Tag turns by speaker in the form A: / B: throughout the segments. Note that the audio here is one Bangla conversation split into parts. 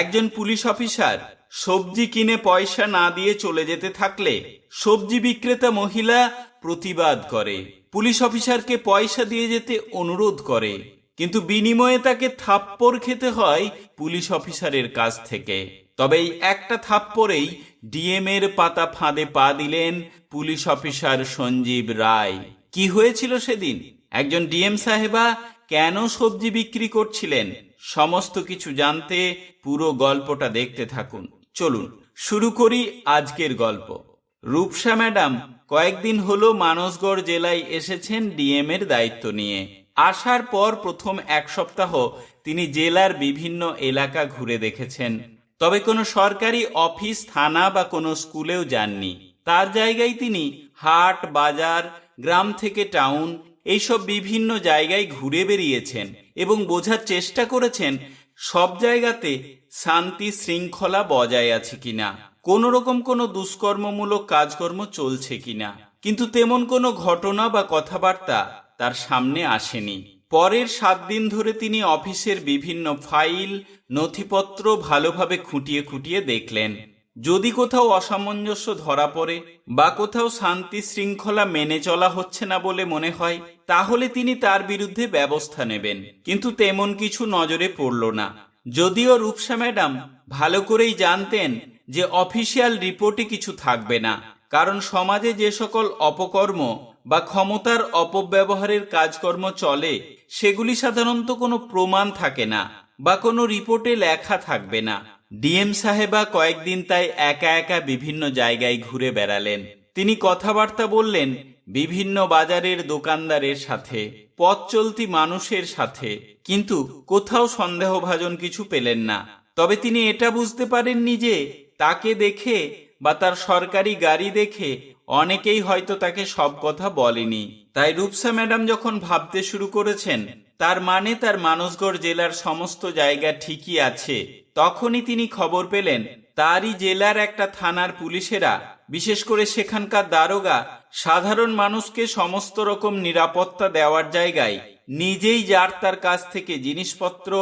A: একজন পুলিশ অফিসার সবজি কিনে পয়সা না দিয়ে চলে যেতে থাকলে সবজি বিক্রেতা মহিলা প্রতিবাদ করে। পুলিশ অফিসারকে পয়সা দিয়ে যেতে অনুরোধ করে। কিন্তু বিনিময়ে তাকে থাপ্পড় খেতে হয় পুলিশ অফিসারের কাছ থেকে। তবে এই একটা থাপ্পড়েই ডিএম এর পাতা ফাঁদে পা দিলেন পুলিশ অফিসার সঞ্জীব রায়। কি হয়েছিল সেদিন? একজন ডিএম সাহেবা কেন সবজি বিক্রি করছিলেন? সমস্ত কিছু জানতে পুরো গল্পটা দেখতে থাকুন। চলুন, শুরু করি আজকের গল্প। রূপসা ম্যাডাম কয়েকদিন হলো মানসগড় জেলায় এসেছেন ডিএম এর দায়িত্ব নিয়ে। আসার পর প্রথম এক সপ্তাহ তিনি জেলার বিভিন্ন এলাকা ঘুরে দেখেছেন। তবে কোনো সরকারি অফিস, থানা বা কোনো স্কুলেও যাননি। তার জায়গায় তিনি হাট, বাজার, গ্রাম থেকে টাউন, এইসব বিভিন্ন জায়গায় ঘুরে বেরিয়েছেন। এবং বোঝার চেষ্টা করেছেন, সব জায়গাতে শান্তি শৃঙ্খলা বজায় আছে কিনা কোন রকম কোনো দুষ্কর্মমূলক কাজকর্ম চলছে কিনা। কিন্তু তেমন কোনো ঘটনা বা কথাবার্তা তার সামনে আসেনি। পরের সাত দিন ধরে তিনি অফিসের বিভিন্ন ফাইল, নথিপত্র ভালোভাবে খুঁটিয়ে খুঁটিয়ে দেখলেন। যদি কোথাও অসামঞ্জস্য ধরা পড়ে বা কোথাও শান্তি শৃঙ্খলা মেনে চলা হচ্ছে না বলে মনে হয়, তাহলে তিনি তার বিরুদ্ধে ব্যবস্থা নেবেন। কিন্তু তেমন কিছু নজরে পড়ল না। যদিও রূপসা ম্যাডাম ভালো করেই জানতেন যে অফিসিয়াল রিপোর্টে কিছু থাকবে না, কারণ সমাজে যে সকল অপকর্ম বা ক্ষমতার অপব্যবহারের কাজকর্ম চলে, সেগুলি সাধারণত কোনো প্রমাণ থাকে না বা কোনো রিপোর্টে লেখা থাকবে না। ডিএম সাহেবা কয়েকদিন তাই একা একা বিভিন্ন জায়গায় ঘুরে বেড়ালেন। তিনি কথাবার্তা বললেন, বিভিন্ন বাজারের দোকানদারের সাথে, পথ চলতি মানুষের সাথে, কিন্তু কোথাও সন্দেহভাজন কিছু পেলেন না। তবে তিনি এটা বুঝতে পারেননি যে, তাকে দেখে বা তার সরকারি গাড়ি দেখে অনেকেই হয়তো তাকে সব কথা বলেনি। তাই রূপসা ম্যাডাম যখন ভাবতে শুরু করেছেন, তার মানে তার মানসগড় জেলার সমস্ত জায়গা ঠিকই আছে তখনই তিনি খবর পেলেন, তারই জেলার একটা থানার পুলিশেরা, বিশেষ করে সেখানকার দারোগা, সাধারণ মানুষকে সমস্ত রকম নিরাপত্তা দেওয়ার জায়গায় নিজেই যার তার কাছ থেকে জিনিসপত্র,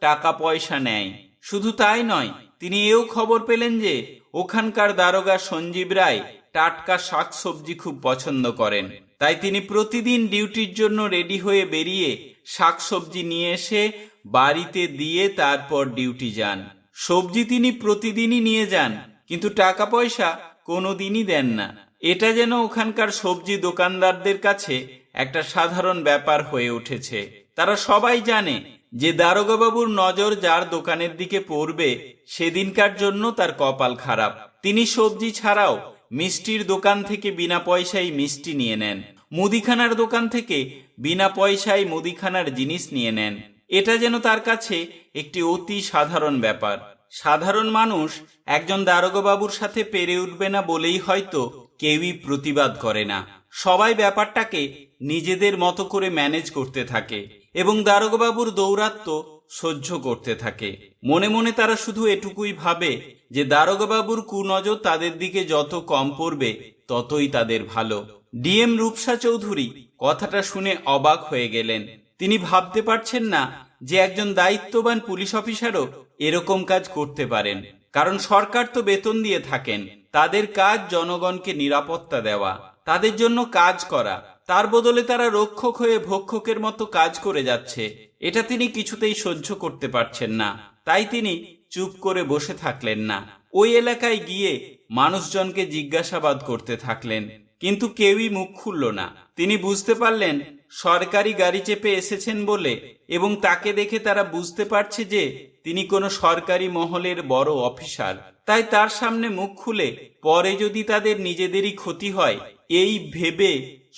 A: টাকা পয়সা নেয়। শুধু তাই নয়, তিনি এও খবর পেলেন যে, ওখানকার দারোগা সঞ্জীব রায় টাটকা শাকসবজি খুব পছন্দ করেন। তাই তিনি প্রতিদিন ডিউটির জন্য রেডি হয়ে বেরিয়ে শাকসবজি নিয়ে এসে বাড়িতে দিয়ে তারপর ডিউটি যান। সবজি তিনি প্রতিদিনই নিয়ে যান, কিন্তু টাকা পয়সা কোনোদিনই দেন না। এটা যেন ওখানকার সবজি দোকানদারদের কাছে একটা সাধারণ ব্যাপার হয়ে উঠেছে। তারা সবাই জানে যে দারোগাবাবুর নজর যার দোকানের দিকে পড়বে, সেদিনকার জন্য তার কপাল খারাপ। তিনি সবজি ছাড়াও মিষ্টির দোকান থেকে বিনা পয়সায় মিষ্টি নিয়ে নেন। মুদিখানার দোকান থেকে বিনা পয়সায় মুদিখানার জিনিস নিয়ে নেন। এটা যেন তার কাছে একটি অতি সাধারণ ব্যাপার। সাধারণ মানুষ একজন দারোগাবাবুর সাথে পেরে উঠবে না বলেই হয়তো কেউই প্রতিবাদ করে না। সবাই ব্যাপারটাকে নিজেদের মতো করে ম্যানেজ করতে থাকে এবং দারোগাবাবুর দৌরাত্ম সহ্য করতে থাকে। মনে মনে তারা শুধু এটুকুই ভাবে যে দারোগাবাবুর কুনজর তাদের দিকে যত কম পড়বে ততই তাদের ভালো। ডিএম রূপসা চৌধুরী কথাটা শুনে অবাক হয়ে গেলেন। তিনি ভাবতে পারছেন না যে একজন দায়িত্ববান পুলিশ অফিসারও এরকম কাজ করতে পারেন। কারণ সরকার তো বেতন দিয়ে থাকেন, তাদের কাজ জনগণকে নিরাপত্তা দেওয়া, তাদের জন্য কাজ করা, তার বদলে তারা রক্ষক হয়ে ভক্ষকের মতো কাজ করে যাচ্ছে, এটা তিনি কিছুতেই সহ্য করতে পারছেন না। তাই তিনি চুপ করে বসে থাকলেন না। ওই এলাকায় গিয়ে মানুষজনকে জিজ্ঞাসাবাদ করতে থাকলেন, কিন্তু কেউই মুখ খুলল না। তিনি বুঝতে পারলেন সরকারি গাড়ি চেপে এসেছেন বলে এবং তাকে দেখে তারা বুঝতে পারছে যে তিনি কোনো সরকারি মহলের বড় অফিসার। তাই তার সামনে মুখ খুলে, পরে যদি তাদের নিজেদেরই ক্ষতি হয়, এই ভেবে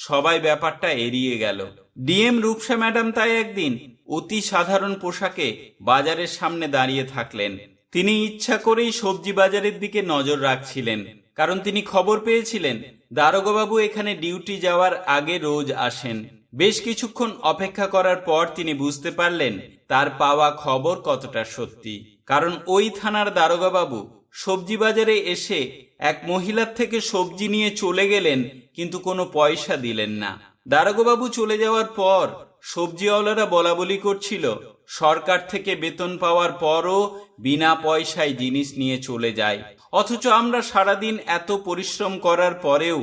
A: সবাই ব্যাপারটা এড়িয়ে গেল। ডিএম রূপসা ম্যাডাম তাই একদিন অতি সাধারণ পোশাকে বাজারের সামনে দাঁড়িয়ে থাকলেন। তিনি ইচ্ছা করেই সবজি বাজারের দিকে নজর রাখছিলেন, কারণ তিনি খবর পেয়েছিলেন, দারোগাবাবু এখানে ডিউটি যাওয়ার আগে রোজ আসেন। বেশ কিছুক্ষণ অপেক্ষা করার পর তিনি বুঝতে পারলেন তার পাওয়া খবর কতটা সত্যি। কারণ ওই থানার দারোগাবাবু সবজি বাজারে এসে এক মহিলার থেকে সবজি নিয়ে চলে গেলেন, কিন্তু কোনো পয়সা দিলেন না। দারোগাবাবু চলে যাওয়ার পর সবজিওয়ালারা বলা বলি করছিল, সরকার থেকে বেতন পাওয়ার পরও বিনা পয়সায় জিনিস নিয়ে চলে যায়। অথচ আমরা সারাদিন এত পরিশ্রম করার পরেও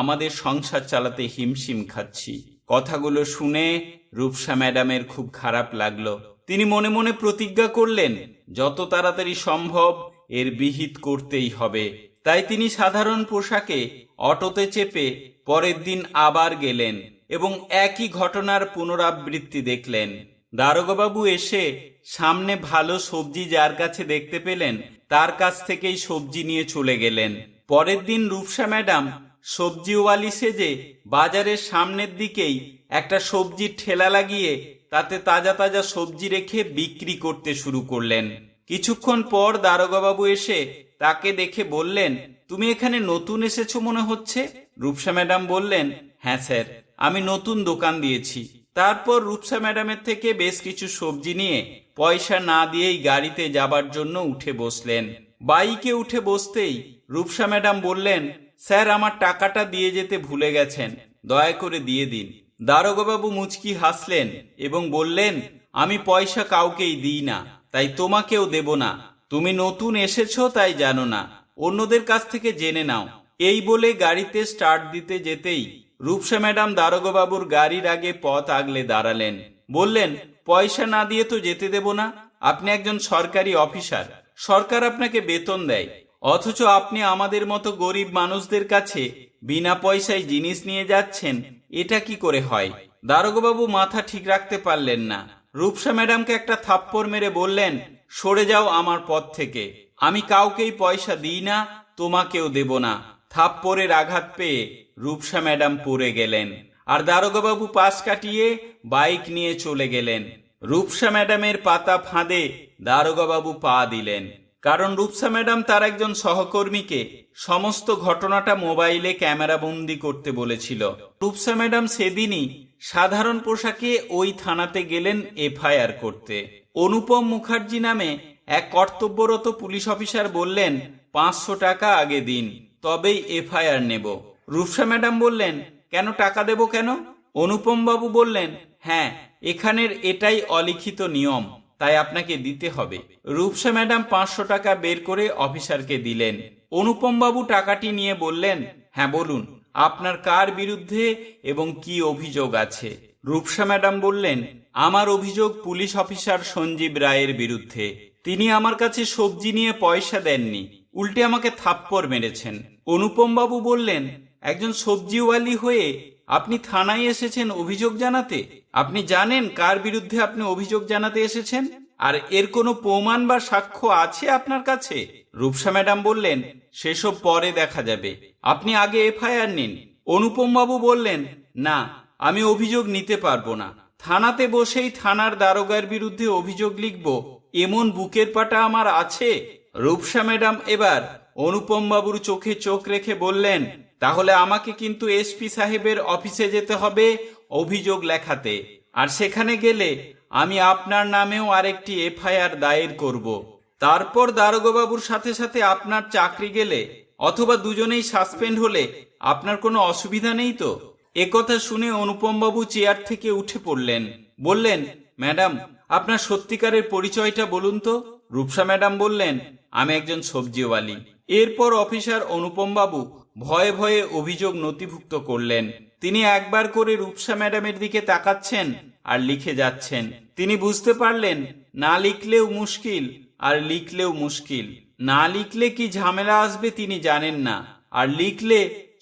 A: আমাদের সংসার চালাতে হিমশিম খাচ্ছি। কথাগুলো শুনে রূপসা ম্যাডামের খুব খারাপ লাগল। তিনি মনে মনে প্রতিজ্ঞা করলেন, যত তাড়াতাড়ি সম্ভব এর বিহিত করতেই হবে। তাই তিনি সাধারণ পোশাকে অটোতে চেপে পরের দিন আবার গেলেন এবং একই ঘটনার পুনরাবৃত্তি দেখলেন। দারোগাবাবু এসে সামনে ভালো সবজি যার কাছে দেখতে পেলেন, তার কাছ থেকেই সবজি নিয়ে চলে গেলেন। পরের দিন রূপসা ম্যাডাম সবজিওয়ালি সেজে বাজারের সামনের দিকেই একটা সবজির ঠেলা লাগিয়ে তাতে তাজা তাজা সবজি রেখে বিক্রি করতে শুরু করলেন। কিছুক্ষণ পর দারোগাবাবু এসে তাকে দেখে বললেন, তুমি এখানে নতুন এসেছ মনে হচ্ছে? রূপসা ম্যাডাম বললেন হ্যাঁ স্যার, আমি নতুন দোকান দিয়েছি। তারপর রূপসা ম্যাডামের থেকে বেশ কিছু সবজি নিয়ে পয়সা না দিয়েই গাড়িতে যাবার জন্য উঠে বসলেন। বাইকে উঠে বসতেই রূপসা ম্যাডাম বললেন স্যার, আমার টাকাটা দিয়ে যেতে ভুলে গেছেন। দয়া করে দিয়ে দিন। দারোগাবাবু মুচকি হাসলেন এবং বললেন, আমি পয়সা কাউকেই দিই না, তাই তোমাকেও দেব না। তুমি নতুন এসেছ, তাই জানো না। অন্যদের কাছ থেকে জেনে নাও। এই বলে গাড়িতে স্টার্ট দিতে যেতেই রূপসা ম্যাডাম দারোগাবাবুর গাড়ির আগে পথ আগলে দাঁড়ালেন। বললেন, পয়সা না দিয়ে তো যেতে দেব না। আপনি একজন সরকারি অফিসার। সরকার আপনাকে বেতন দেয়। অথচ আপনি আমাদের মতো গরিব মানুষদের কাছে বিনা পয়সায় জিনিস নিয়ে যাচ্ছেন, এটা কি করে হয়? দারোগাবাবু মাথা ঠিক রাখতে পারলেন না। রূপসা ম্যাডামকে একটা থাপ্পড় মেরে বললেন, সরে যাও আমার পথ থেকে। আমি কাউকেই পয়সা দিই না, তোমাকেও দেব না। থাপ্পড়ের আঘাত পেয়ে রূপসা ম্যাডাম পড়ে গেলেন আর দারোগাবাবু পাশ কাটিয়ে বাইক নিয়ে চলে গেলেন। রূপসা ম্যাডামের পাতা ফাঁদে দারোগাবাবু পা দিলেন। কারণ রূপসা ম্যাডাম তার একজন সহকর্মীকে সমস্ত ঘটনাটা মোবাইলে ক্যামেরা বন্দি করতে বলেছিল। রূপসা ম্যাডাম সেদিনই সাধারণ পোশাকে ওই থানাতে গেলেন এফআইআর করতে। অনুপম মুখার্জি নামে এক কর্তব্যরত পুলিশ অফিসার বললেন, পাঁচশো টাকা আগে দিন, তবেই এফআইআর নেব। রূপসা ম্যাডাম বললেন, কেন টাকা দেব কেন? অনুপম বাবু বললেন হ্যাঁ এখানের এটাই অলিখিত নিয়ম। তাই আপনাকে দিতে হবে। রূপসা ম্যাডাম পাঁচশো টাকা বের করে অফিসারকে দিলেন। অনুপম বাবু টাকাটি নিয়ে বললেন হ্যাঁ বলুন, আপনার কার বিরুদ্ধে এবং কি অভিযোগ আছে? রূপসা ম্যাডাম বললেন, আমার অভিযোগ পুলিশ অফিসার সঞ্জীব রায়ের বিরুদ্ধে। তিনি আমার কাছে সবজি নিয়ে পয়সা দেননি, উল্টে আমাকে থাপ্পড় মেরেছেন। অনুপম বাবু বললেন, একজন সবজিওয়ালি হয়ে আপনি থানায় এসেছেন অভিযোগ জানাতে? আপনি জানেন কার বিরুদ্ধে আপনি অভিযোগ জানাতে এসেছেন? আর এর কোনো প্রমাণ বা সাক্ষ্য আছে আপনার কাছে? রূপসা ম্যাডাম বললেন, সেসব পরে দেখা যাবে। আপনি আগে এফআইআর নিন। অনুপম বাবু বললেন, না, আমি অভিযোগ নিতে পারব না। থানাতে বসেই থানার দারোগার বিরুদ্ধে অভিযোগ লিখব। এমন বুকের পাটা আমার আছে? রূপসা ম্যাডাম এবার অনুপম বাবুর চোখে চোখ রেখে বললেন তাহলে আমাকে কিন্তু এসপি সাহেবের অফিসে যেতে হবে অভিযোগ লেখাতে। আর সেখানে গেলে আমি আপনার নামেও আরেকটি এফআইআর দায়ের করব। তারপর দারোগাবাবুর সাথে সাথে আপনার চাকরি গেলে অথবা দুজনেই সাসপেন্ড হলে আপনার কোনো অসুবিধা নেই তো? একথা শুনে অনুপমবাবু চেয়ার থেকে উঠে পড়লেন। বললেন, ম্যাডাম, আপনার সত্যিকারের পরিচয়টা বলুন তো। রূপসা ম্যাডাম বললেন, আমি একজন সবজিওয়ালি। এরপর অফিসার অনুপম বাবু ভয়ে ভয়ে অভিযোগ নথিভুক্ত করলেন। তিনি একবার করে রূপসা ম্যাডামের দিকে তাকাচ্ছেন আর লিখে যাচ্ছেন। তিনি বুঝতে পারলেন, না লিখলেও মুশকিল আর লিখলেও মুশকিল। না লিখলে কি ঝামেলা আসবে তিনি জানেন না, আর লিখলে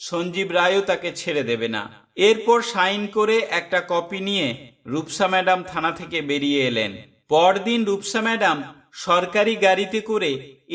A: সঞ্জীব রায়ও তাকে ছেড়ে দেবে না। এরপর সাইন করে একটা কপি নিয়ে রূপসা ম্যাডাম থানা থেকে বেরিয়ে এলেন। পরদিন রূপসা ম্যাডাম সরকারি গাড়িতে করে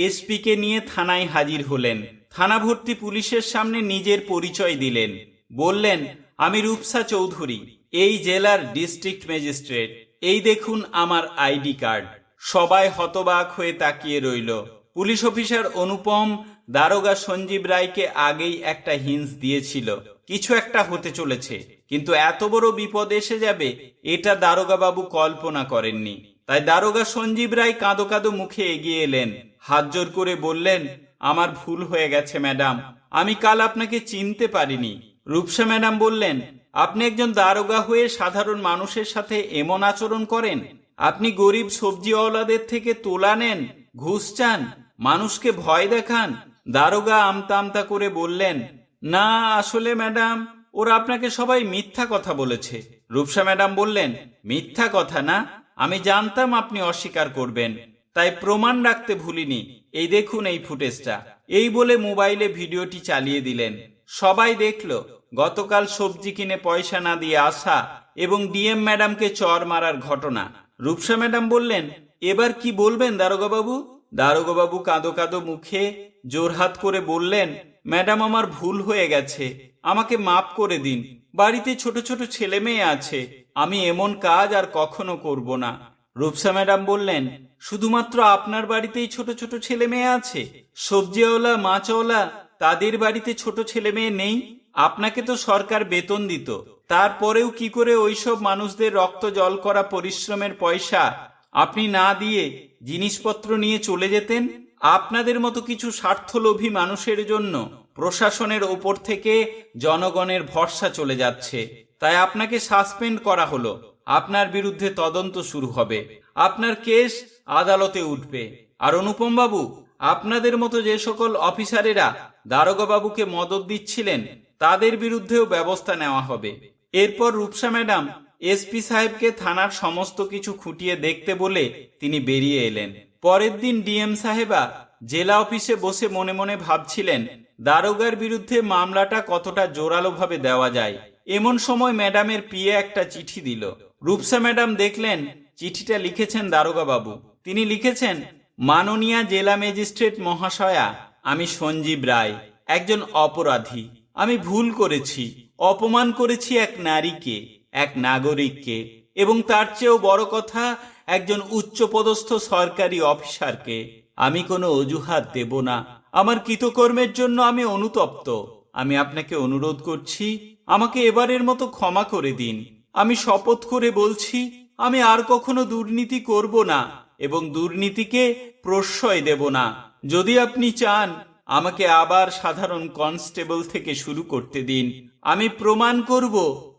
A: এসপিকে নিয়ে থানায় হাজির হলেন। থানা ভর্তি পুলিশের সামনে নিজের পরিচয় দিলেন। বললেন, আমি রূপসা চৌধুরী, এই জেলার ডিস্ট্রিক্ট ম্যাজিস্ট্রেট। এই দেখুন আমার আইডি কার্ড। সবাই হতবাক হয়ে তাকিয়ে রইল। পুলিশ অফিসার অনুপম, দারোগা সঞ্জীব রায়কে আগেই একটা হিন্স দিয়েছিল। কিছু একটা হতে চলেছে, কিন্তু এত বড় বিপদ এসে যাবে, এটা দারোগা বাবু কল্পনা করেননি। তাই দারোগা সঞ্জীব রায় কাঁদো কাঁদো মুখে এগিয়ে এলেন। হাত জোর করে বললেন আমার ভুল হয়ে গেছে, ম্যাডাম। আমি কাল আপনাকে চিনতে পারিনি। রূপসা ম্যাডাম বললেন, আপনি একজন দারোগা হয়ে সাধারণ মানুষের সাথে এমন আচরণ করেন? আপনি গরিব সবজিওয়ালাদের থেকে তোলা নেন, ঘুষ চান, মানুষকে ভয় দেখান? দারোগা আমতা আমতা করে বললেন, না, আসলে ম্যাডাম, ওরা আপনাকে সবাই মিথ্যা কথা বলেছে। রূপসা ম্যাডাম বললেন, মিথ্যা কথা না, আমি জানতাম আপনি অস্বীকার করবেন। তাই প্রমাণ রাখতে ভুলিনি। এই দেখুন এই ফুটেজটা। এই বলে মোবাইলে ভিডিওটি চালিয়ে দিলেন। সবাই দেখল, গতকাল সবজি কিনে পয়সা না দিয়ে আসা এবং ডিএম ম্যাডামকে চর মারার ঘটনা। রূপসা ম্যাডাম বললেন, এবার কি বলবেন দারোগাবাবু? দারোগাবাবু কাঁদো কাঁদো মুখে জোরহাত করে বললেন, ম্যাডাম, আমার ভুল হয়ে গেছে। আমাকে মাপ করে দিন। বাড়িতে ছোট ছোট ছেলে মেয়ে আছে। আমি এমন কাজ আর কখনো করব না। রূপসা ম্যাডাম বললেন, শুধুমাত্র আপনার বাড়িতেই ছোট ছোট ছেলে মেয়ে আছে? সবজিওয়ালা, মাছওয়ালা, তাদের বাড়িতে ছোট ছেলে মেয়ে নেই? আপনাকে তো সরকার বেতন দিত। তারপরেও কি করে ওইসব মানুষদের রক্ত জল করা পরিশ্রমের পয়সা আপনি না দিয়ে জিনিসপত্র নিয়ে চলে যেতেন? আপনাদের মতো কিছু স্বার্থলোভী মানুষের জন্য প্রশাসনের ওপর থেকে জনগণের ভরসা চলে যাচ্ছে। তাই আপনাকে সাসপেন্ড করা হলো। আপনার বিরুদ্ধে তদন্ত শুরু হবে। আপনার কেস আদালতে উঠবে। আর অনুপম বাবু আপনাদের মতো যে সকল অফিসারেরা দারোগা বাবুকে মদত দিচ্ছিলেন, তাদের বিরুদ্ধেও ব্যবস্থা নেওয়া হবে। এরপর রূপসা ম্যাডাম এসপি সাহেবকে থানার সমস্ত কিছু খুঁটিয়ে দেখতে বলে তিনি বেরিয়ে এলেন। পরের দিন ডিএম সাহেবা জেলা অফিসে বসে মনে মনে ভাবছিলেন, দারোগার বিরুদ্ধে মামলাটা কতটা জোরালোভাবে দেওয়া যায়। এমন সময় ম্যাডামের পিয়ে একটা চিঠি দিল। রূপসা ম্যাডাম দেখলেন, চিঠিটা লিখেছেন দারোগা বাবু তিনি লিখেছেন, মাননীয়া জেলা ম্যাজিস্ট্রেট মহাশয়া, আমি সঞ্জীব রায়, একজন অপরাধী। আমি ভুল করেছি, অপমান করেছি এক নারীকে, এক নাগরিককে, এবং তার চেয়েও বড় কথা, একজন উচ্চপদস্থ সরকারি অফিসারকে। আমি কোনো অজুহাত দেব না। আমার কৃতকর্মের জন্য আমি অনুতপ্ত। আমি আপনাকে অনুরোধ করছি, আমাকে এবারের মতো ক্ষমা করে দিন। আমি শপথ করে বলছি, আমি আর কখনো দুর্নীতি করব না এবং দুর্নীতিকে প্রশ্রয় দেব না। যদি আপনি চান, আমাকে আবার সাধারণ কনস্টেবল থেকে শুরু করতে দিন। আমি প্রমাণ করব,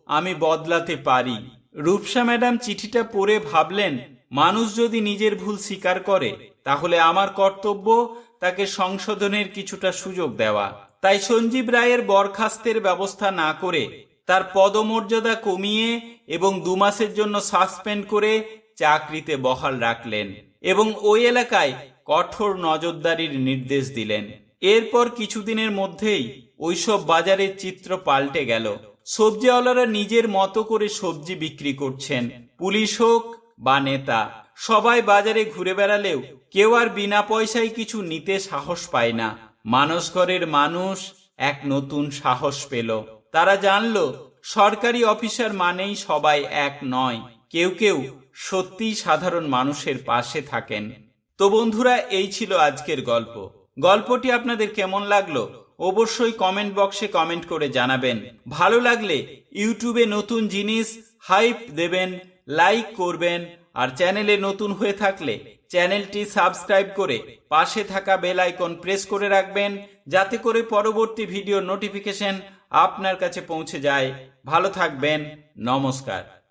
A: আমি বদলাতে পারি। রূপসা ম্যাডাম চিঠিটা পড়ে ভাবলেন, মানুষ যদি নিজের ভুল স্বীকার করে, তাহলে আমার কর্তব্য তাকে সংশোধনের কিছুটা সুযোগ দেওয়া। তাই সঞ্জীব রায়ের বরখাস্তের ব্যবস্থা না করে তার পদমর্যাদা কমিয়ে এবং দু মাসের জন্য সাসপেন্ড করে চাকরিতে বহাল রাখলেন এবং ওই এলাকায় কঠোর নজরদারির নির্দেশ দিলেন। এরপর কিছুদিনের মধ্যেই ওইসব বাজারের চিত্র পাল্টে গেল। সবজিওয়ালারা নিজের মতো করে সবজি বিক্রি করছেন, পুলিশ হোক বা নেতা। সবাই বাজারে ঘুরে বেড়ালেও কেউ আর বিনা পয়সায় কিছু নিতে সাহস পায় না। মানস ঘরের মানুষ এক নতুন সাহস পেল। তারা জানল, সরকারি অফিসার মানেই সবাই এক নয়। কেউ কেউ সত্যিই সাধারণ মানুষের পাশে থাকেন। তো বন্ধুরা, এই ছিল আজকের গল্প। গল্পটি আপনাদের কেমন লাগল অবশ্যই কমেন্ট বক্সে কমেন্ট করে জানাবেন। ভালো লাগলে ইউটিউবে নতুন জিনিস হাইপ দেবেন লাইক করবেন, আর চ্যানেলে নতুন হয়ে থাকলে চ্যানেলটি সাবস্ক্রাইব করে পাশে থাকা বেল আইকন প্রেস করে রাখবেন, যাতে করে পরবর্তী ভিডিও নোটিফিকেশন আপনার কাছে পৌঁছে যায়। ভালো থাকবেন। নমস্কার।